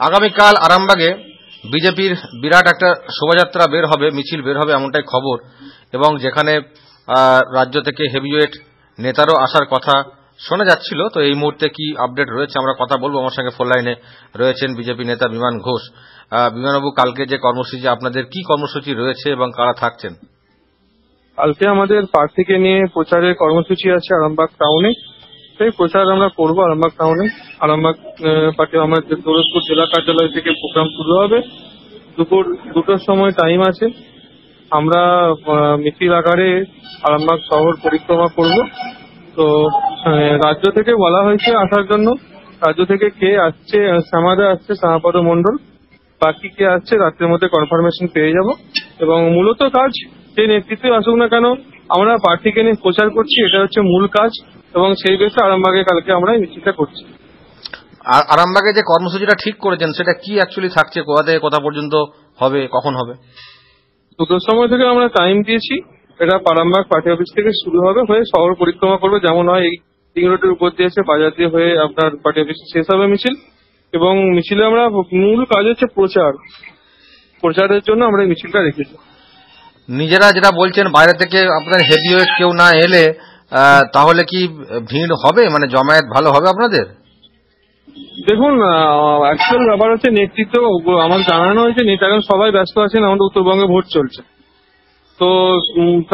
আগামীকাল আরামবাগে বিজেপির বিরাট একটা শোভাযাত্রা বের হবে, মিছিল বের হবে এমনটাই খবর, এবং যেখানে রাজ্য থেকে হেভিওয়েট নেতারও আসার কথা শোনা যাচ্ছিল। তো এই মুহূর্তে কি আপডেট রয়েছে আমরা কথা বলব। আমার সঙ্গে ফোন লাইনে রয়েছেন বিজেপি নেতা বিমান ঘোষ। বিমানবাবু, কালকে যে কর্মসূচি, আপনাদের কি কর্মসূচি রয়েছে এবং কারা থাকছেন? কালকে আমাদের প্রার্থীকে নিয়ে প্রচারের কর্মসূচি আছে আরামবাগ টাউনে। সেই প্রচার আমরা করব আরামবাগ টাউনে আরামবাগ পার্টি আমাদের দৌলতপুর জেলা কার্যালয় থেকে প্রোগ্রাম শুরু হবে। দুপুর দুটোর সময় টাইম আছে। আমরা মিছিল আকারে আরামবাগ শহর পরিক্রমা করব। তো রাজ্য থেকে বলা হয়েছে আসার জন্য। রাজ্য থেকে কে আসছে শ্যামাদা আসছে, শ্যামাপদ মন্ডল বাকি কে আসছে, রাত্রের মধ্যে কনফার্মেশন পেয়ে যাব। এবং মূলত কাজ যে নেতৃত্বে আসুক না কেন, আমরা প্রার্থীকে নিয়ে প্রচার করছি, এটা হচ্ছে মূল কাজ। এবং সেই বেশে আরামবাগে কালকে আমরা মিছিলটা করছি। আর আরামবাগে যে কর্মসূচিটা ঠিক করেছেন সেটা কি অ্যাকচুয়ালি থাকছে? কোথা থেকে কোথা পর্যন্ত হবে? কখন হবে? দুটোর সময় থেকে আমরা টাইম দিয়েছি। এটা পারামবাগ পার্টি অফিস থেকে শুরু হবে হয়ে শহর পরিক্রমা করবে। যেমন হয় এই রিং রোডের উপর দিয়ে এসে বাজার দিয়ে হয়ে আপনার পার্টি অফিসে শেষ হবে মিছিল। এবং মিছিলে আমরা মূল কাজ হচ্ছে প্রচার। প্রচারের জন্য আমরা এই মিছিলটা রেখেছি। নিজেরা যেটা বলছেন বাইরে থেকে আপনাদের হেভিওয়েট কেউ না এলে তাহলে কি ভিড় হবে? মানে জমায়েত ভালো হবে আপনাদের? দেখুন অ্যাকচুয়াল ব্যাপার হচ্ছে নেতৃত্ব, আমার জানানো হয়েছে নেতা এখন সবাই ব্যস্ত আছেন, আমাদের উত্তরবঙ্গে ভোট চলছে। তো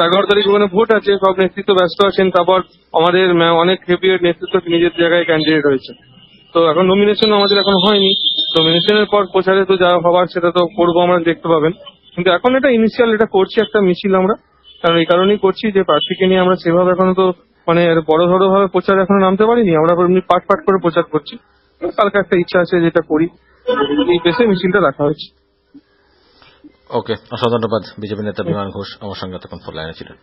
এগারো তারিখ ওখানে ভোট আছে, সব নেতৃত্ব ব্যস্ত আছেন, তারপর আমাদের অনেক হেভি নেতৃত্ব নিজের জায়গায় ক্যান্ডিডেট হয়েছে তো এখন নমিনেশন আমাদের এখন হয়নি। নমিনেশনের পর প্রচারে তো যা হবার, সেটা তো করব আমরা, দেখতে পাবেন। কিন্তু এখন এটা ইনিশিয়াল এটা করছি একটা মিছিল আমরা। কারণ এই কারণেই করছি যে প্রার্থীকে নিয়ে আমরা সেভাবে এখনও তো মানে বড় ধরো ভাবে প্রচার এখনও নামতে পারিনি, আমরা এমনি পাট পাট করে প্রচার করছি। কালকে একটা ইচ্ছা আছে যেটা করি, এই বেসে মিছিলটা রাখা হয়েছে। ওকে, অসংখ্য ধন্যবাদ, বিজেপি নেতা বিমান ঘোষ, আমার সঙ্গে তখন ফোন লাইনে ছিলেন।